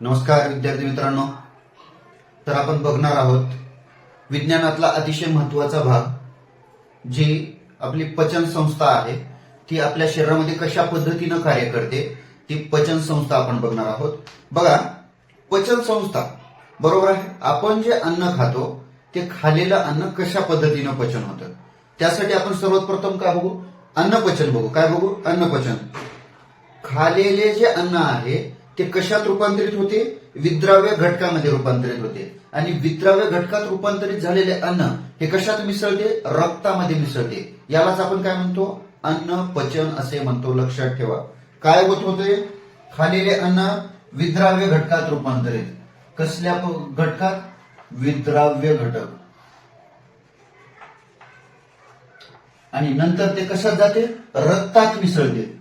नमस्कार विद्यार्थी मित्रांनो. तर आपण बघणार आहोत विज्ञानातला अतिशय महत्त्वाचा भाग जी आपली पचन संस्था आहे ती आपल्या शरीरामध्ये कशा पद्धतीनं कार्य करते ती पचन संस्था आपण बघणार आहोत. बघा पचन संस्था बरोबर आहे? आपण जे अन्न खातो ते खालेलं अन्न कशा पद्धतीनं पचन होतं? त्यासाठी आपण सर्वात प्रथम काय बघू? अन्नपचन बघू. काय बघू? अन्नपचन खालेले जे अन्न आहे ते कशात रूपांतरित होते? विद्राव्य घटकामध्ये रूपांतरित होते. आणि विद्राव्य घटकात रूपांतरित झालेले अन्न हे कशात मिसळते? रक्तामध्ये मिसळते. यालाच आपण काय म्हणतो? अन्न पचन असे म्हणतो. लक्षात ठेवा. काय होत? होते खालेले अन्न विद्राव्य घटकात रूपांतरित. कसल्या घटकात? विद्राव्य घटक. आणि नंतर ते कशात जाते? रक्तात मिसळते.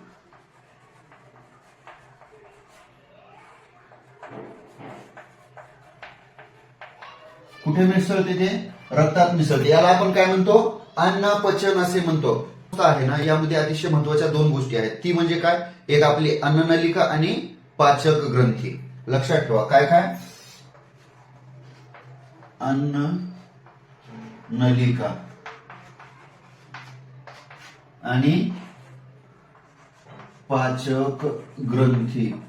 कुठे मिसळते ते? रक्तात मिसळते. याला आपण काय म्हणतो? अन्न पचन असे म्हणतो. आहे ना यामध्ये अतिशय महत्त्वाच्या दोन गोष्टी आहेत. ती म्हणजे काय? एक आपली अन्ननलिका आणि पाचक ग्रंथी. लक्षात ठेवा. काय काय? अन्न नलिका आणि पाचक ग्रंथी.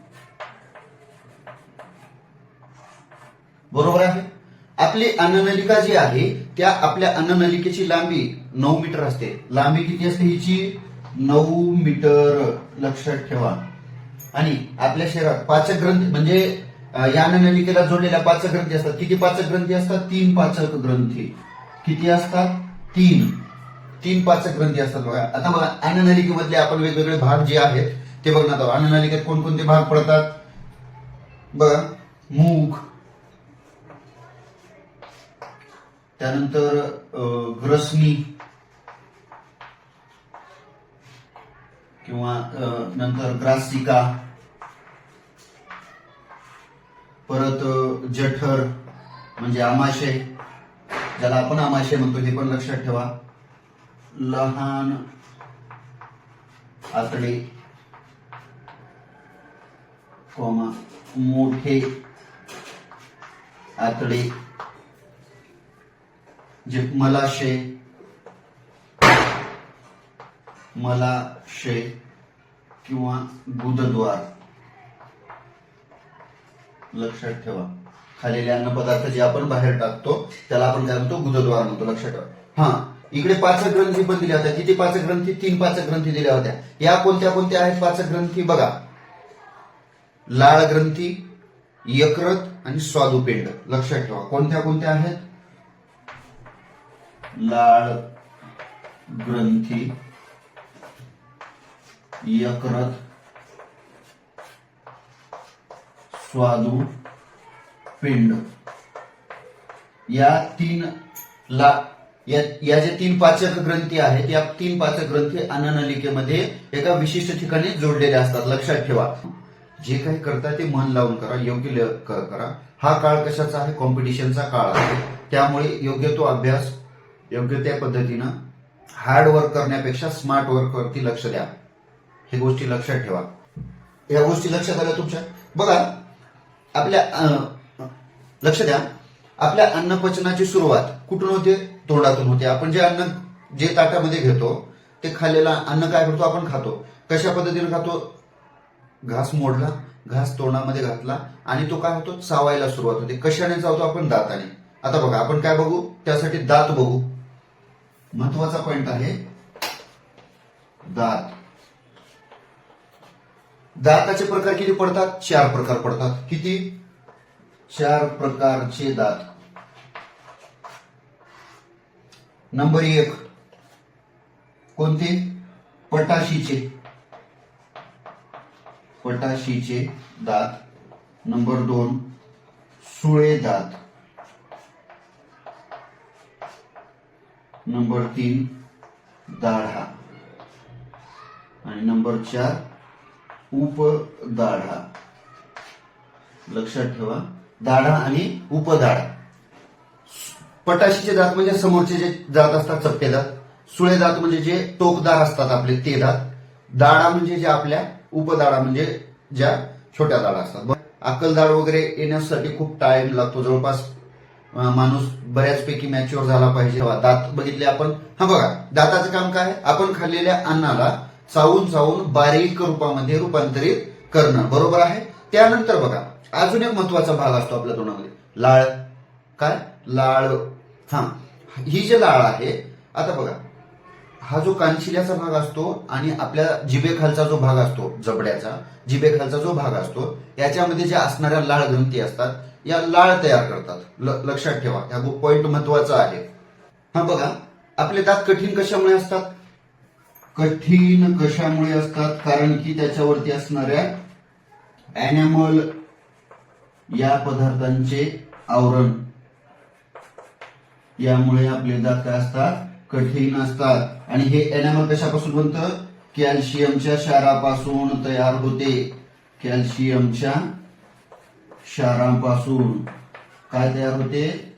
बरोबर आहे? आपली अन्ननलिका जी आहे त्या आपल्या अन्ननलिकेची लांबी नऊ मीटर असते. लांबी किती असते हिची? नऊ मीटर. लक्षात ठेवा. आणि आपल्या शरीरात पाचक ग्रंथी म्हणजे या अन्ननलिकेला जोडलेल्या पाचक ग्रंथी असतात. किती पाचक ग्रंथी असतात? तीन पाचक ग्रंथी. किती असतात? तीन. तीन पाचक ग्रंथी असतात बघा. आता बघा अन्ननलिकेमधले आपण वेगवेगळे भाग जे आहेत ते बघणार आहोत. अन्ननलिकेत कोणकोणते भाग पडतात? बघा मूग त्यानंतर अं, ग्रसनी किंवा नंतर ग्रासिका परत जठर म्हणजे आमाशय ज्याला आपण आमाशय म्हणतो हे पण लक्षात ठेवा. लहान आतडे कोमा मोठे आतडे. जे मलाशय मलाशय किंवा गुदद्वार लक्षात ठेवा. खालेले अन्न पदार्थ जे आपण बाहेर टाकतो त्याला आपण काय म्हणतो? गुदद्वार म्हणतो. लक्षात ठेवा. हा इकडे पाच ग्रंथी पण दिल्या होत्या. किती पाच ग्रंथी? तीन पाच ग्रंथी दिल्या होत्या. या कोणत्या कोणत्या आहेत पाच ग्रंथी? बघा. लाळ ग्रंथी यकृत आणि स्वादुपिंड. लक्षात ठेवा. कोणत्या कोणत्या आहेत? लाळ ग्रंथी यकृत स्वादू पिंड. या तीन ला या या जे तीन पाचक ग्रंथी आहेत या तीन पाचक ग्रंथी अन्ननलिकेमध्ये एका विशिष्ट ठिकाणी जोडलेल्या असतात. लक्षात ठेवा. जे काही करता ते मन लावून करा योग्य करा. हा काळ कशाचा आहे? कॉम्पिटिशनचा काळ आहे. त्यामुळे योग्य तो अभ्यास योग्य त्या पद्धतीनं हार्ड वर्क करण्यापेक्षा स्मार्ट वर्क वरती लक्ष द्या. हे गोष्टी लक्षात ठेवा. या गोष्टी लक्षात आल्या तुमच्या? बघा आपल्या लक्ष द्या. आपल्या अन्नपचनाची सुरुवात कुठून होते? तोंडातून होते. आपण जे अन्न जे ताटामध्ये घेतो ते खाल्लेलं अन्न काय करतो? आपण खातो. कशा पद्धतीने खातो? घास मोडला घास तोंडामध्ये घातला आणि तो काय होतो? चावायला सुरुवात होते. कशाने चावतो? आपण दाताने. आता बघा आपण काय बघू? त्यासाठी दात बघू. महत्त्वाचा पॉइंट आहे. दात. दाताचे प्रकार किती पडतात? चार प्रकार पडतात. किती? चार प्रकारचे दात. नंबर एक कोणते? पटाशीचे. पटाशीचे दात. नंबर दोन सुळे दात. नंबर तीन दाढा. आणि नंबर चार उपदाढा. लक्षात ठेवा दाढा आणि उपदाढा. पटाशीचे दात म्हणजे समोरचे जे दात असतात चपटे दात. सुळे दात म्हणजे जे टोकदार असतात आपले ते दात. दाढा म्हणजे जे आपल्या उपदाढा म्हणजे ज्या छोट्या दाढा असतात. बरं? अक्कलदाड वगैरे येण्यासाठी खूप टाइम लागतो. जवळपास माणूस बऱ्याचपैकी मॅच्युअर झाला पाहिजे. दात बघितले आपण. हा बघा दाताचं काम काय? आपण खाल्लेल्या अन्नाला चावून चावून बारीक रूपामध्ये रूपांतरित करणं. बरोबर आहे? त्यानंतर बघा अजून एक महत्त्वाचा भाग असतो आपल्या तोंडामध्ये. लाळ. काय? लाळ. हा. ही जी लाळ आहे आता बघा हा जो कानशिल्याचा भाग असतो आणि आपल्या जिबेखालचा जो भाग असतो जबड्याचा जिबेखालचा जो भाग असतो याच्यामध्ये ज्या असणाऱ्या लाळ ग्रंथी असतात या लाळ तयार करतात. लक्षात ठेवा हा पॉइंट महत्त्वाचा आहे. हा बघा आपले दात कठीण कशामुळे असतात? कठीण कशामुळे असतात? कारण की त्याच्यावरती असणाऱ्या अॅनिमल या पदार्थांचे आवरण. यामुळे आपले दात काय असतात? कठीण असतात. आणि हे एनामल कशापासून बनतं? कॅल्शियमच्या क्षारापासून तयार होते. कॅल्शियमच्या क्षारांपासून काय तयार होते?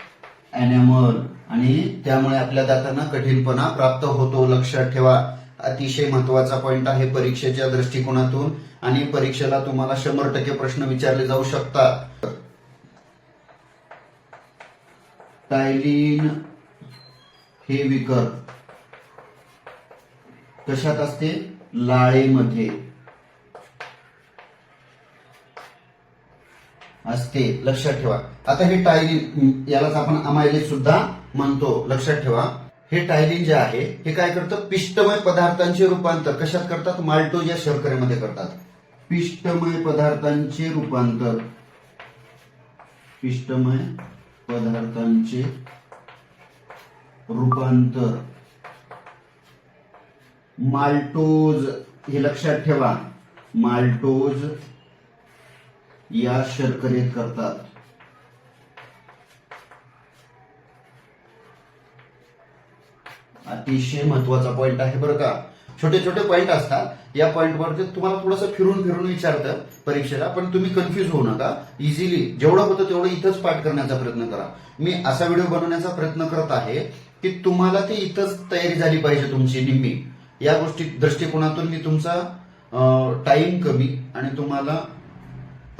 अॅनॅमल आणि त्यामुळे आपल्या दातांना कठीणपणा प्राप्त होतो. लक्षात ठेवा. अतिशय महत्त्वाचा पॉइंट आहे परीक्षेच्या दृष्टिकोनातून आणि परीक्षेला तुम्हाला शंभर टक्के प्रश्न विचारले जाऊ शकतात. टायलिन हे विकर कशात असते? लाळेमध्ये. असते लक्षात ठेवा. आता हे टायलिन यालाच आपण अमायलेज सुद्धा म्हणतो. लक्षात ठेवा. हे टायलिन जे आहे हे काय करतं? पिष्टमय पदार्थांचे रूपांतर. कशात करतात? माल्टोज या शर्करेमध्ये करतात. पिष्टमय पदार्थांचे रूपांतर. पिष्टमय पदार्थांचे रूपांतर. माल्टोज हे लक्षात ठेवा. माल्टोज या शर्करेत करतात. अतिशय महत्त्वाचा पॉइंट आहे बरं का. छोटे छोटे पॉइंट असतात. या पॉइंटवरती तुम्हाला थोडंसं फिरून फिरून विचारतं परीक्षेला पण तुम्ही कन्फ्युज होऊ नका. इझिली जेवढं होतं तेवढं इथंच पाठ करण्याचा प्रयत्न करा. मी असा व्हिडिओ बनवण्याचा प्रयत्न करत आहे की तुम्हाला ते इथंच तयारी झाली पाहिजे तुमची निम्मी. या गोष्टी दृष्टिकोनातून मी तुमचा टाइम कमी आणि तुम्हाला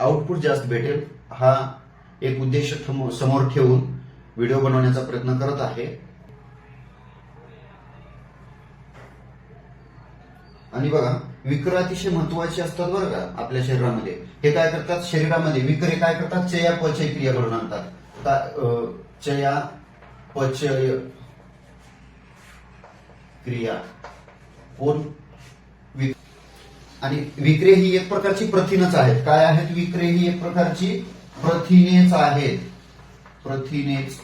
आउटपुट जास्त भेटेल हा एक उद्देश समोर ठेवून व्हिडिओ बनवण्याचा प्रयत्न करत आहे. आणि बघा विक्र अतिशय महत्त्वाचे असतात बरं का आपल्या शरीरामध्ये. हे काय करतात? शरीरामध्ये विक्रे काय करतात? चया पचय क्रिया घडून आणतात. चया पचय क्रिया. कोण? आणि विक्रे ही एक प्रकारची प्रथिनच आहेत. काय आहेत विक्रे? ही एक प्रकारची प्रथिनेच आहेत. प्रथिनेच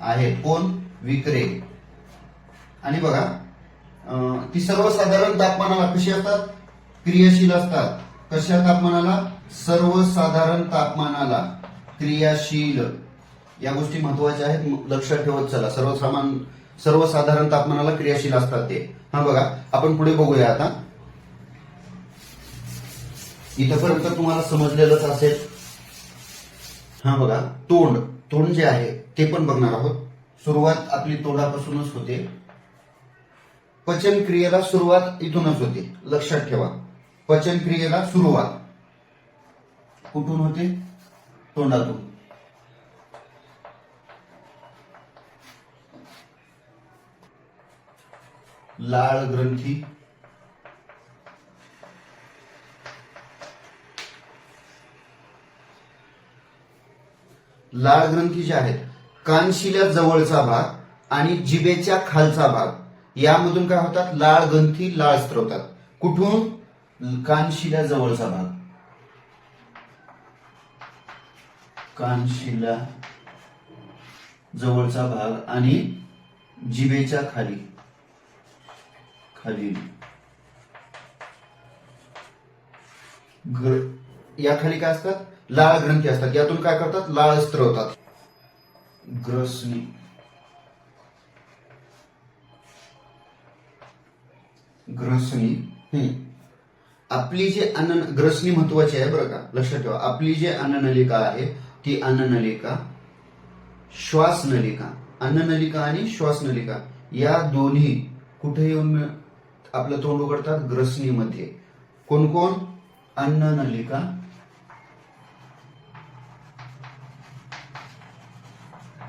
आहेत. कोण? विक्रे. आणि बघा अं, ती सर्वसाधारण तापमानाला कशी असतात? क्रियाशील असतात. कशा तापमानाला? सर्वसाधारण तापमानाला क्रियाशील. या गोष्टी महत्त्वाच्या आहेत. लक्षात ठेवत चला. सर्वसामान सर्वसाधारण तापमानाला क्रियाशील असतात ते. हा बघा आपण पुढे बघूया आता. इथपर्यंत तुम्हाला समजलेलंच असेल. हा बघा तोंड. तोंड जे आहे ते पण बघणार आहोत. सुरुवात आपली तोंडापासूनच होते. पचन क्रियेला सुरुवात इथूनच होते. लक्षात ठेवा. पचन क्रियेला सुरुवात. कुठून होते? तोंडातून. लाळ ग्रंथी. लाळ ग्रंथी ज्या आहेत कानशिल्या जवळचा भाग आणि जिबेच्या खालचा भाग यामधून काय होतात? लाळ ग्रंथी लाळ स्त्रवतात कुठून? कानशिल्या जवळचा भाग. कानशिला जवळचा भाग आणि जिबेच्या खाली. खाली या खाली काय असतात? लाळ ग्रंथी असतात. यातून काय करतात? लाळ स्त्रवतात ग्रसनी. ग्रसनी. हम्म. आपली जी अन्न ग्रसनी महत्वाची आहे बरं का? लक्षात ठेवा. आपली जी अन्ननलिका आहे ती अन्ननलिका श्वासनलिका. अन्ननलिका आणि श्वासनलिका. या दोन्ही कुठे येऊन आपलं तोंड उघडतात ग्रसनीमध्ये. कोण कोण? अन्न नलिका.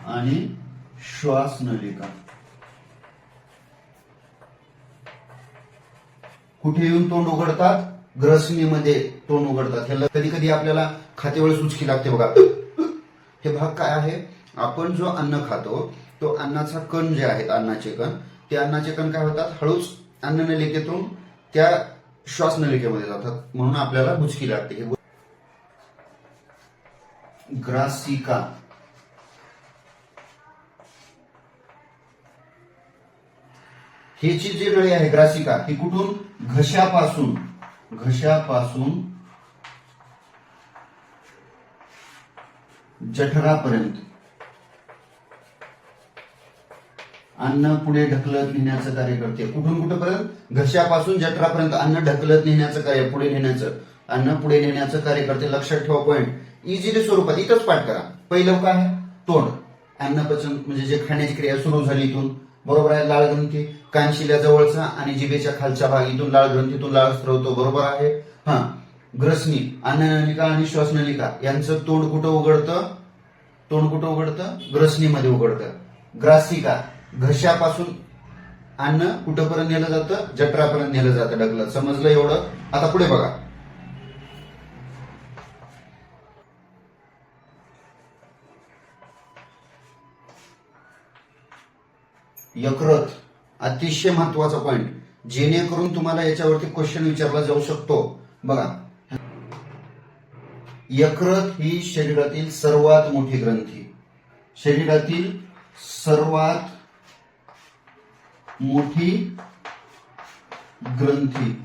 आणि श्वास नलिका. कुठे येऊन तोंड उघडतात? ग्रसणीमध्ये तोंड उघडतात. ह्याला कधी कधी आपल्याला खातेवेळेस सुचकी लागते बघा. हे भाग काय आहे? आपण जो अन्न खातो तो अन्नाचा कण जे आहे अन्नाचे कण ते अन्नाचे कण काय होतात? हळूच अन्न नलिकेतून त्या श्वासनलिकेमध्ये जातात. म्हणून आपल्याला बुचकी लागते. हे ग्रासिका. हेची जी जी नळी आहे ग्रासिका ही कुठून? घशापासून. घशापासून जठरापर्यंत. अन्न पुढे ढकलत नेण्याचं कार्य करते. कुठून कुठंपर्यंत? घशापासून जठरापर्यंत अन्न ढकलत नेण्याचं कार्य पुढे नेण्याचं. अन्न पुढे नेण्याचं कार्य करते. लक्षात ठेवा पॉईंट इझिली स्वरूपात इथंच पाठ करा. पहिलं काय आहे? तोंड. अन्नपचन म्हणजे जे खाण्याची क्रिया सुरू झाली इथून. बरोबर आहे लाळ ग्रंथी? कानशिल्या जवळचा आणि जिभेच्या खालच्या भाग इथून लाळ ग्रंथीतून लाळ स्त्रवतो बरोबर आहे? हा. ग्रसनी अन्ननलिका आणि श्वासनलिका यांचं तोंड कुठं उघडतं? तोंड कुठं उघडतं? ग्रसनीमध्ये उघडतं. ग्रासिका. घशापासून अन्न कुठंपर्यंत नेलं जातं? जठरापर्यंत नेलं जातं ढकलत. समजलं एवढं? आता पुढे बघा. यकृत अतिशय महत्त्वाचा पॉइंट जेणेकरून तुम्हाला याच्यावरती क्वेश्चन विचारला जाऊ शकतो. बघा. यकृत ही शरीरातील सर्वात मोठी ग्रंथी. शरीरातील सर्वात मोठी ग्रंथी.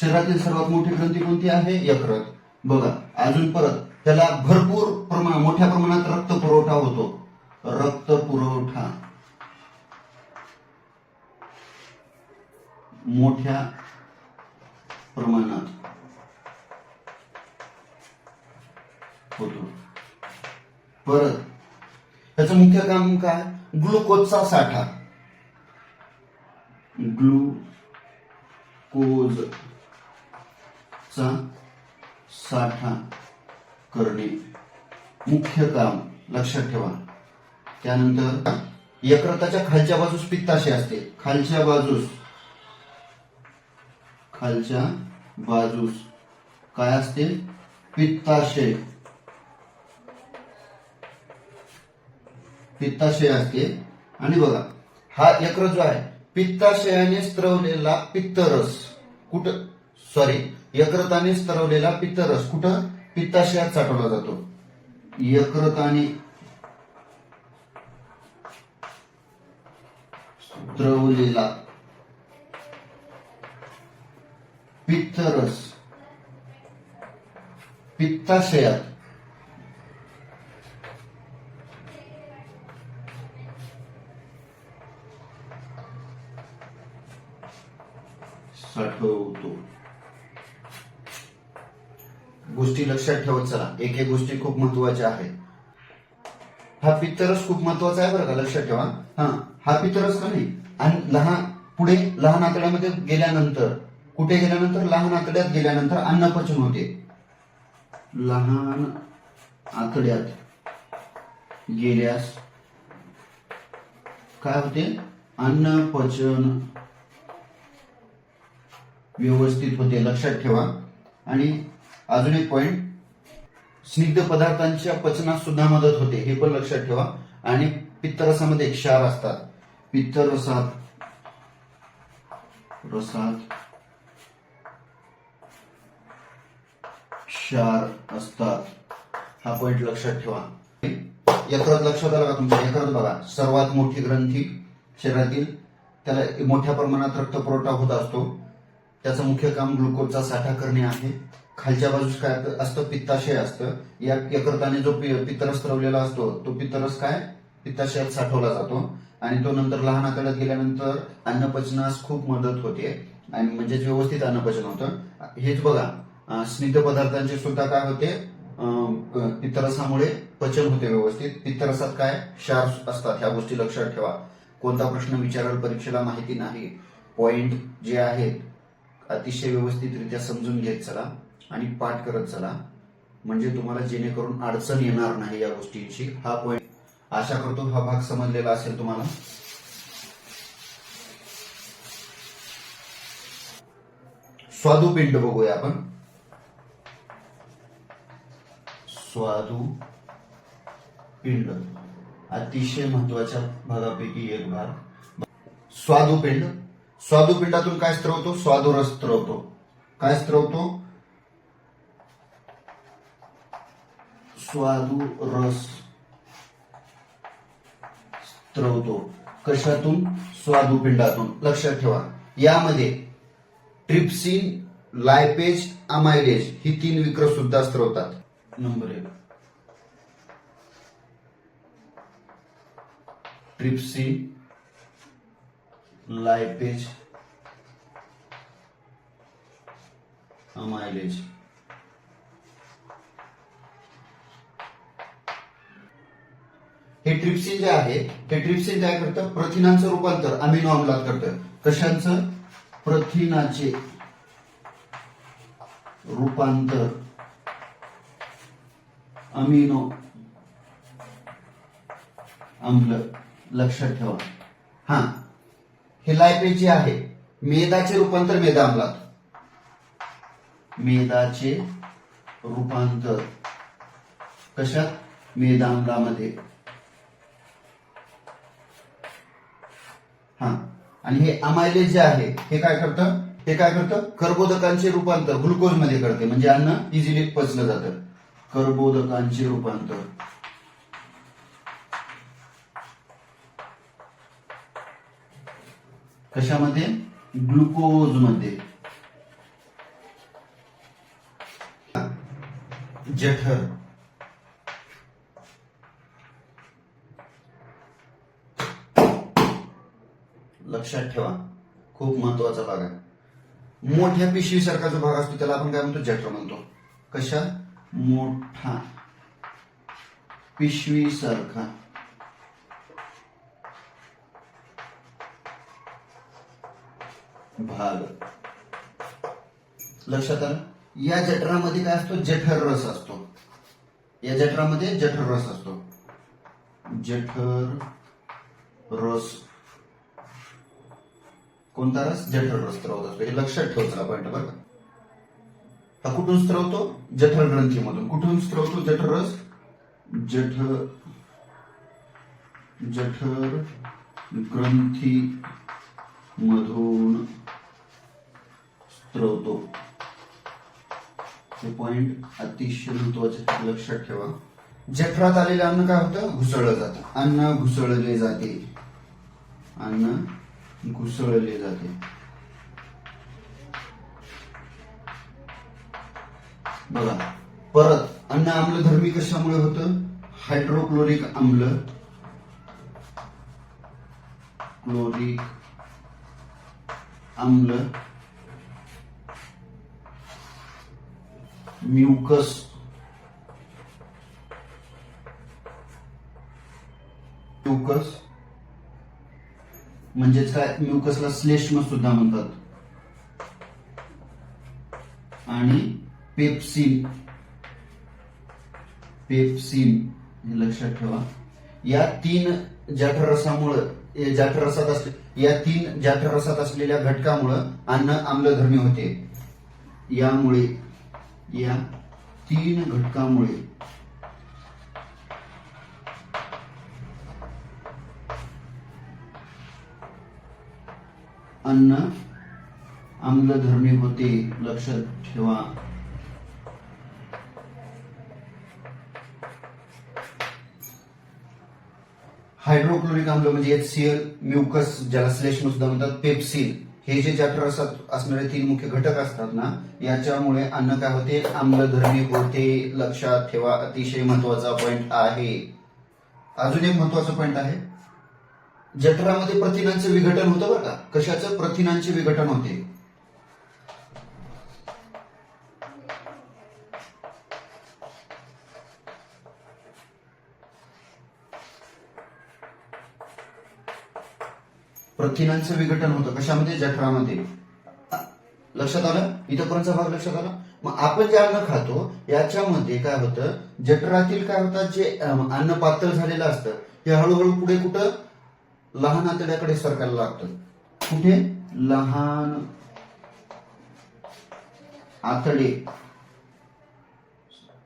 शरीरातील सर्वात मोठी ग्रंथी कोणती आहे? यकृत. बघा अजून परत त्याला भरपूर प्रमाण मोठ्या प्रमाणात रक्त पुरवठा होतो. रक्त पुरवठा. मोठ्या प्रमाणात होतो. परत त्याचं मुख्य काम काय? ग्लुकोजचा साठा. ग्लुकोजचा साठा करणे मुख्य काम लक्षात ठेवा. त्यानंतर यकृताच्या खालच्या बाजूस पित्ताशय असते. खालच्या बाजूस खालच्या बाजूस काय असते? पित्ताशय. पित्ताशय असते. आणि बघा हा यकृत जो आहे पित्ताशयाने स्त्रवलेला पित्तरस. कुठं? सॉरी यकृताने स्त्रवलेला पित्तरस. कुठं? पित्ताशयात साठवला जातो. यकृताने स्त्रवलेला पित्तरस. पित्ताशयात. साठवतो गोष्टी लक्षात ठेवत चला. एक एक गोष्टी खूप महत्त्वाच्या आहेत. हा पित्तरस खूप महत्त्वाचा आहे बरं का? लक्षात ठेवा. हा हा पित्तरस का नाही? आणि लहान पुढे लहान आतड्यामध्ये गेल्यानंतर कुठे गेल्यानंतर? लहान आतड्यात गेल्यानंतर अन्नपचन होते. लहान आतड्यात गेल्यास काय होते? अन्नपचन व्यवस्थित होते लक्षात ठेवा. आणि अजून एक पॉइंट स्निग्ध पदार्थांच्या पचनात सुद्धा मदत होते हे पण लक्षात ठेवा. आणि पित्तरसामध्ये क्षार असतात. पित्तरसात रसात क्षार असतात. हा पॉइंट लक्षात ठेवा. यकृत लक्षात आला का तुमच्या यकृत बघा. सर्वात मोठी ग्रंथी शरीरातील त्याला मोठ्या प्रमाणात रक्त पुरवठा होत असतो. त्याचं मुख्य काम ग्लुकोजचा साठा करणे आहे. खालच्या बाजूस काय असतं? पित्ताशय असतं. या यकृताने जो पि- पित्तरस स्त्रवलेला असतो तो पित्तरस काय? पित्ताशयात साठवला जातो. आणि तो नंतर लहान आकारात गेल्यानंतर अन्नपचनास खूप मदत होते. आणि म्हणजेच व्यवस्थित अन्नपचन होतं. हेच बघा स्निग्ध पदार्थांचे सुद्धा काय होते? पित्तरसामुळे पचन होते व्यवस्थित. पित्तरसात काय? क्षार असतात. ह्या गोष्टी लक्षात ठेवा. कोणता प्रश्न विचाराल परीक्षेला माहिती नाही. पॉइंट जे आहेत अतिशय व्यवस्थितरित्या समजून घेत चला आणि पाठ करत चला. म्हणजे तुम्हाला जेणेकरून अडचण येणार नाही या गोष्टींची हा पॉईंट आशा करतो हा भाग समजलेला असेल तुम्हाला. स्वादुपिंड बघूया आपण. स्वादू पिंड. अतिशय महत्त्वाच्या भागापैकी एक भाग. स्वादुपिंड स्वादुपिंडातून काय स्त्रवतो स्वादुरस स्त्रवतो काय स्त्रवतो स्वादुरस स्त्रवतो कशातून? स्वादुपिंडातून. लक्षात ठेवा. यामध्ये ट्रिप्सिन लायपेज अमायलेज ही तीन विक्रम सुद्धा स्त्रवतात नंबर एक. ट्रिप्सिन लाइपेज अमाइलेज हे ट्रिप्सिन जे आहे हे ट्रिप्सिन काय करतं? प्रथिनांचं रूपांतर अमिनो अम्लात करतं. कशांचं? प्रथिनाचे रूपांतर. अमिनो आम्ल लक्षात ठेवा. हा. हे लायपेजी जे आहे मेदाचे रूपांतर मेदा अंमलात. मेदाचे रूपांतर. कशात? मेदा हा. आणि हे अमायलेज जे आहे हे काय करतं? हे काय करतं? कर्बोदकांचे रूपांतर ग्लुकोजमध्ये करते. म्हणजे अन्न इझिली पचलं जातं. कर्बोदकांचे रूपांतर. कशामध्ये? ग्लुकोजमध्ये जठर. लक्षात ठेवा. खूप महत्त्वाचा भाग आहे. मोठ्या पिशवीसारखा जो भाग असतो त्याला आपण काय म्हणतो? जठर म्हणतो. कशा? मोठा. पिशवीसारखा. भाग. लक्षात आलं? या जठरामध्ये काय असतो? जठर रस असतो. या जठरामध्ये जठर रस असतो. जठर रस. कोणता रस? जठर रस स्त्रवत असतो. हे लक्षात ठेवतो चला पॉईंट बरं का? हा कुठून स्त्रवतो जठर ग्रंथीमधून. कुठून स्त्रवतो जठर रस? जठर जठर ग्रंथी मधून स्त्रवतो हे पॉइंट अतिशय महत्त्वाचे लक्षात ठेवा. जठरात आलेलं अन्न काय होतं? घुसळलं जातं. अन्न घुसळले जाते. अन्न घुसळले जाते. बघा परत अन्न आम्लधर्मी कशामुळे होतं? हायड्रोक्लोरिक आम्ल क्लोरिक आम्ल म्युकस म्युकस म्हणजेच काय? म्युकसला श्लेष्म सुद्धा म्हणतात. आणि पेप्सिन. पेप्सिन. हे लक्षात ठेवा. या तीन जठररसामुळं हे असले या तीन जठररसात असलेल्या घटकामुळं अन्न आम्लधर्मी होते. यामुळे या तीन घटकामुळे. अन्न आम्लधर्मी होते लक्षात ठेवा. हायड्रोक्लोरिक आम्ल म्हणजे एच सी एल म्युकस ज्याला श्लेष्म सुद्धा म्हणतात पेप्सिन हे जे जठरसात असणारे तीन मुख्य घटक असतात ना याच्यामुळे अन्न काय होते? आम्लधर्मी होते. लक्षात ठेवा अतिशय महत्त्वाचा पॉइंट आहे. अजून एक महत्त्वाचा पॉइंट आहे. जठरामध्ये प्रथिनांचं विघटन होतं बरं का? कशाचं? प्रथिनांचे विघटन होते. प्रथिनांचं विघटन होतं. कशामध्ये? जठरामध्ये. लक्षात आलं? इथपर्यंतचा भाग लक्षात आला? मग आपण जे अन्न खातो याच्यामध्ये काय होतं? जठरातील काय होतात? जे अन्न पातळ झालेलं असतं हे हळूहळू पुढे कुठं? लहान आतड्याकडे सरकायला लागतं. कुठे? लहान आतडे.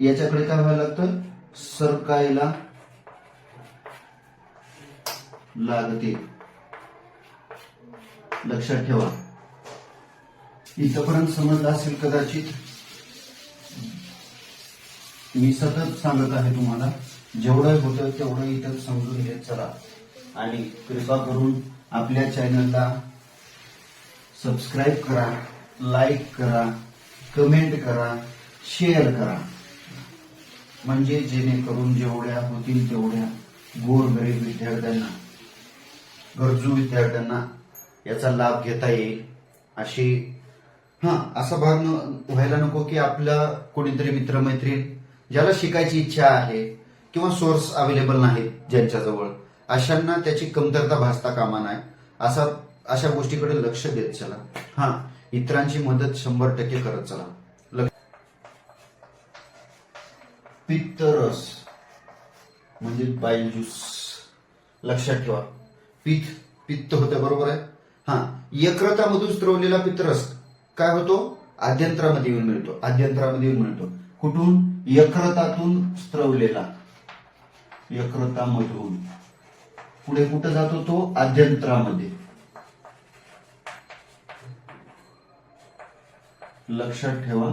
याच्याकडे काय व्हायला लागतं? सरकायला लागते. लक्षात ठेवा. इथपर्यंत समजलं असेल कदाचित मी सतत सांगत आहे तुम्हाला जेवढं होतं तेवढं इथं समजून घेत चला. आणि कृपा करून आपल्या चॅनलला सबस्क्राईब करा लाईक करा कमेंट करा शेअर करा. म्हणजे जेणेकरून जेवढ्या होतील तेवढ्या गोरगरीब विद्यार्थ्यांना गरजू विद्यार्थ्यांना याचा लाभ घेता येईल अशी हा असा भाग व्हायला नको की आपला कोणीतरी मित्रमैत्रीण ज्याला शिकायची इच्छा आहे किंवा सोर्स अवेलेबल नाहीत ज्यांच्याजवळ अशांना त्याची कमतरता भासता कामा नाही असा अशा गोष्टीकडे लक्ष देत चला. हा इतरांची मदत शंभर टक्के करत चला. पित्तरस म्हणजे बाईल ज्यूस लक्षात ठेवा. पित्त पित्त होतं बरोबर आहे? हा यकृतामधून स्त्रवलेला पित्रस काय होतो? आद्यंत्रामध्ये येऊन मिळतो. आद्यंत्रामध्ये येऊन मिळतो. कुठून? यकृतातून स्त्रवलेला यकृतामधून. पुढे कुठं जातो तो? आद्यंत्रामध्ये. लक्षात ठेवा.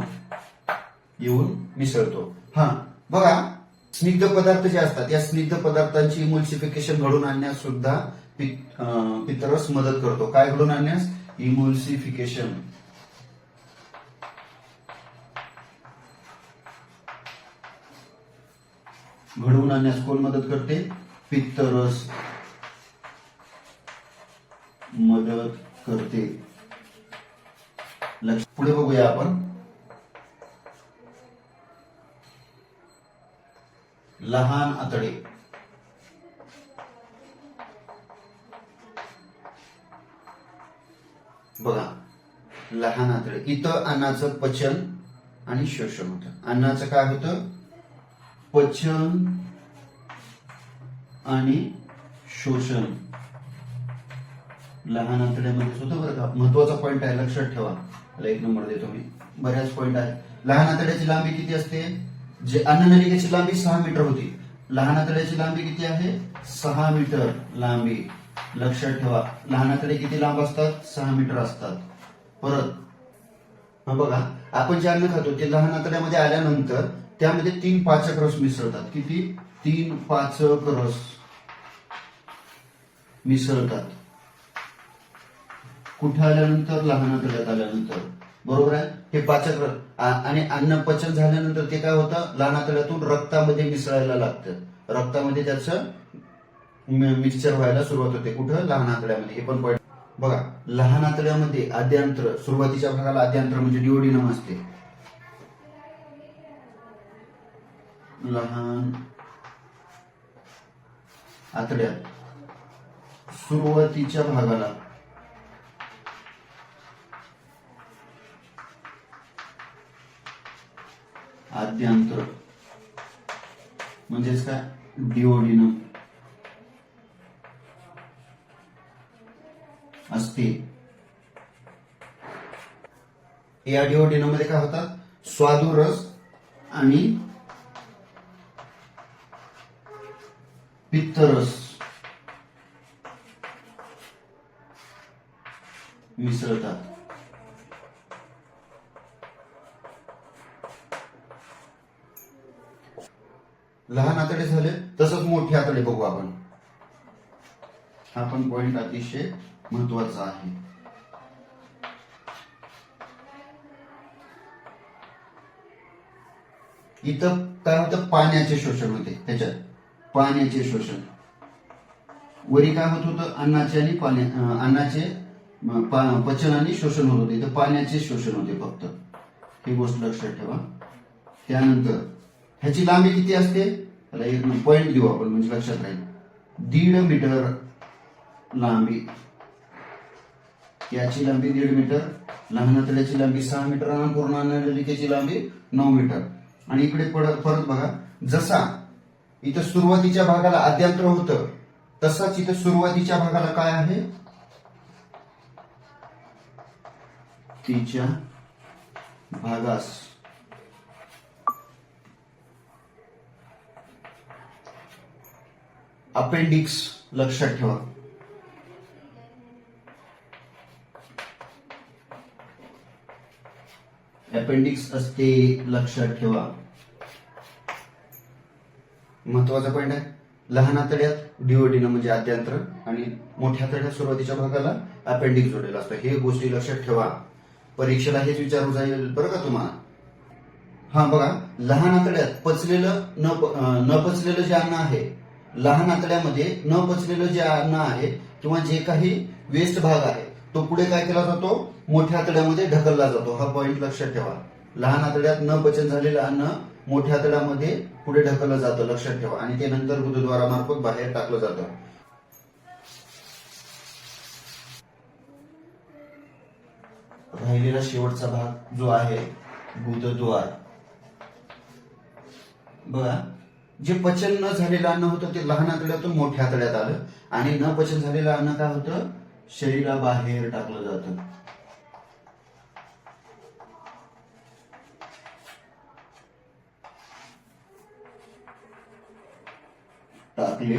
येऊन मिसळतो. हा बघा स्निग्ध पदार्थ जे असतात या स्निग्ध पदार्थांची इमोल्सिफिकेशन घडून आणण्यास सुद्धा पितरस मदत करतो. काय घडून आणण्यास? इमोल्सिफिकेशन घडवून आणण्यास कोण मदत करते? पित्तरस मदत करते. लक्ष पुढे बघूया आपण. लहान आतडे. बघा लहान आतडे. इथं अन्नाचं पचन आणि शोषण होतं. अन्नाचं काय होतं? पचन आणि शोषण. लहान आतड्यामध्ये होतं बरं का? महत्त्वाचा पॉईंट आहे लक्षात ठेवा. त्याला एक नंबर देतो मी. बऱ्याच पॉईंट आहे लहान आतड्याची लांबी किती असते? जे अन्ननलिकेची लांबी सहा मीटर होती. लहान आतड्याची लांबी किती आहे? सहा मीटर लांबी. लक्षात ठेवा. लहान किती लांब असतात? सहा मीटर असतात. परत. हा बघा आपण जे अन्न खातो ते लहान आतड्यामध्ये आल्यानंतर त्यामध्ये तीन पाचक रस मिसळतात. किती? तीन पाचक रस मिसळतात. कुठे आल्यानंतर? लहान आतड्यात आल्यानंतर. बरोबर आहे? हे पाचक रस. आणि अन्न पचन झाल्यानंतर ते काय होतं? लहान आतड्यातून रक्तामध्ये मिसळायला लागतं. रक्तामध्ये त्याचं मिक्सचर व्हायला सुरुवात होते. कुठं? लहान आतड्यामध्ये. हे पण पॉईंट बघा लहान आतड्यामध्ये आद्यांत्र सुरुवातीच्या भागाला आद्यांत्र म्हणजे डिओडिनम असते. लहान आतड्यात सुरुवातीच्या भागाला आद्यांत्र म्हणजेच काय? डिओडिनम असते. या डिओडिनमध्ये काय होतात? स्वादू रस आणि पित्तरस मिसळतात. लहान आतडे झाले तसंच मोठे आतडे बघू आपण. हा पण पॉइंट अतिशय महत्त्वाचा आहे. इथं काय होतं? पाण्याचे शोषण होते. त्याच्यात पाण्याचे शोषण. वरी काय होत होतं? अन्नाचे आणि पाण्या अन्नाचे पा- पचन आणि शोषण होत होते. इथं पाण्याचे शोषण होते फक्त. ही गोष्ट लक्षात ठेवा. त्यानंतर ह्याची लांबी किती असते? त्याला एक पॉईंट देऊ आपण म्हणजे लक्षात राहील. दीड मीटर लांबी. याची लांबी दीड मीटर लहान आतड्याची लांबी सहा मीटर आणि पूर्ण अन्ननलिकेची लांबी नऊ मीटर. आणि इकडे परत परत बघा जसा इथं सुरुवातीच्या भागाला आद्यांत्र होतं तसाच इथं सुरुवातीच्या भागाला काय आहे? तिच्या भागास. अपेंडिक्स लक्षात ठेवा. अपेंडिक्स असते लक्षात ठेवा. महत्त्वाचा पॉईंट आहे. लहान आतड्यात डिओडिनं म्हणजे आद्यांत्र आणि मोठ्या आतड्यात सुरुवातीच्या भागाला अपेंडिक्स जोडलेलं असतं. हे गोष्टी लक्षात ठेवा. परीक्षेला हेच विचारू जाईल बरं का तुम्हाला? हा बघा. लहान आतड्यात पचलेलं न न पचलेलं जे अन्न आहे लहान आतड्यामध्ये न पचलेलं जे अन्न आहे किंवा जे काही वेस्ट भाग आहे तो पुढे काय केला जातो? मोठ्या आतड्यामध्ये ढकलला जातो. हा पॉईंट लक्षात ठेवा. लहान आतड्यात न पचन झालेलं अन्न मोठ्या आतड्यामध्ये पुढे ढकललं जातं. लक्षात ठेवा. आणि ते नंतर गुरुद्वारामार्फत बाहेर टाकलं जातं. राहिलेला शेवटचा भाग जो आहे गुदद्वार बघा जे पचन न झालेलं अन्न होतं ते लहान आतड्यातून मोठ्या आतड्यात आलं. आणि न पचन झालेलं अन्न काय होतं? शरीराबाहेर टाकलं जातं. टाकले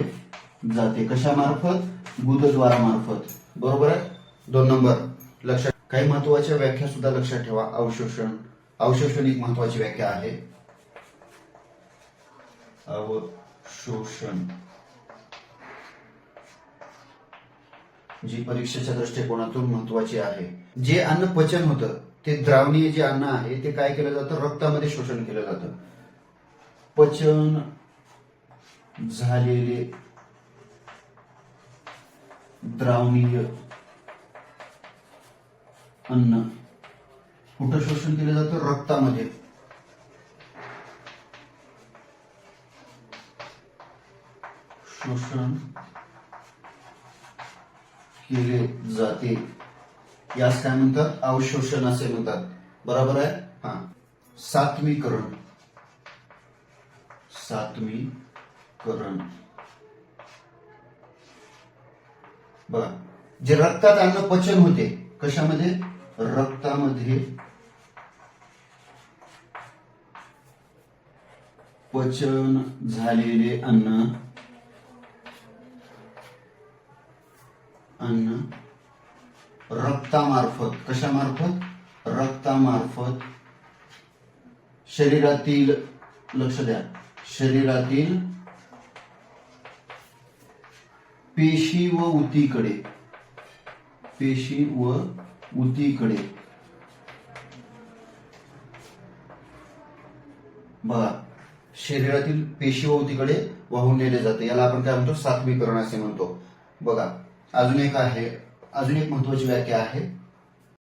जाते. कशामार्फत? गुदद्वारामार्फत. बरोबर आहे? दोन नंबर. लक्षात काही महत्त्वाच्या व्याख्या सुद्धा लक्षात ठेवा. अवशोषण. अवशोषण एक महत्वाची व्याख्या आहे. अवशोषण. जी परीक्षेच्या दृष्टिकोनातून महत्वाची आहे. जे अन्न पचन होतं ते द्रावणीय जे अन्न आहे ते काय केलं जातं? रक्तामध्ये शोषण केलं जातं. पचन झालेले द्रावणीय अन्न कुठं शोषण केलं जातं? रक्तामध्ये. शोषण केले जाते यास काय म्हणतात? अवशोषण असे म्हणतात. बरोबर आहे? हा. सात्मीकरण. सात्मीकरण. बघा. जे रक्तात अन्न पचन होते कशामध्ये? रक्तामध्ये पचन झालेले अन्न अन्न रक्तामार्फत कशामार्फत? रक्तामार्फत शरीरातील लक्ष द्या शरीरातील पेशी व उतीकडे पेशी व उतीकडे. बघा शरीरातील पेशी व उतीकडे वाहून नेले जाते. याला आपण काय म्हणतो? सात्वीकरण असे म्हणतो. बघा अजून एक आहे अजून एक महत्वाची व्याख्या आहे.